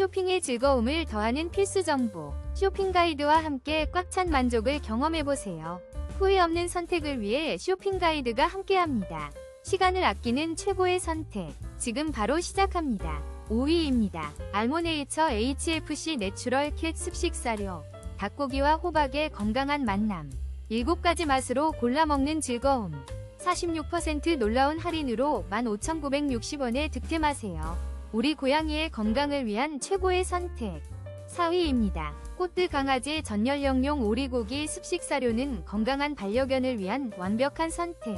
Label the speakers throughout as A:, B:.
A: 쇼핑의 즐거움을 더하는 필수 정보. 쇼핑 가이드와 함께 꽉 찬 만족을 경험해보세요. 후회 없는 선택을 위해 쇼핑 가이드가 함께합니다. 시간을 아끼는 최고의 선택. 지금 바로 시작합니다. 5위입니다. 알모네이처 HFC 내추럴 캣 습식 사료. 닭고기와 호박의 건강한 만남. 7가지 맛으로 골라 먹는 즐거움. 46% 놀라운 할인으로 15,960원에 득템하세요. 우리 고양이의 건강을 위한 최고의 선택. 4위입니다. 코트 강아지 전연령용 오리고기 습식 사료는 건강한 반려견을 위한 완벽한 선택.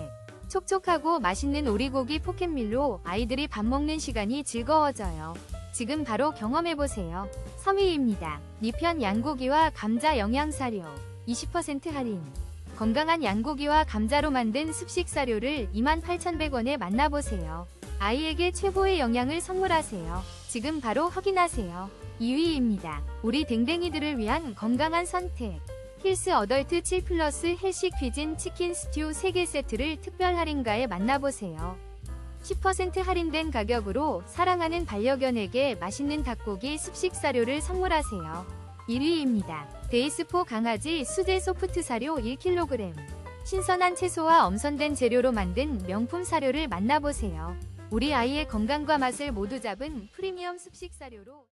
A: 촉촉하고 맛있는 오리고기 포켓밀로 아이들이 밥 먹는 시간이 즐거워져요. 지금 바로 경험해보세요. 3위입니다. 니편 양고기와 감자 영양사료 20% 할인. 건강한 양고기와 감자로 만든 습식 사료를 28,100원에 만나보세요. 아이에게 최고의 영양을 선물하세요. 지금 바로 확인하세요. 2위입니다. 우리 댕댕이들을 위한 건강한 선택. 힐스 어덜트 7 플러스 헬식 퀴진 치킨 스튜 3개 세트를 특별 할인가에 만나보세요. 10% 할인된 가격으로 사랑하는 반려견에게 맛있는 닭고기 습식 사료를 선물하세요. 1위입니다. 데이스포 강아지 수제 소프트 사료 1kg. 신선한 채소와 엄선된 재료로 만든 명품 사료를 만나보세요. 우리 아이의 건강과 맛을 모두 잡은 프리미엄 습식 사료로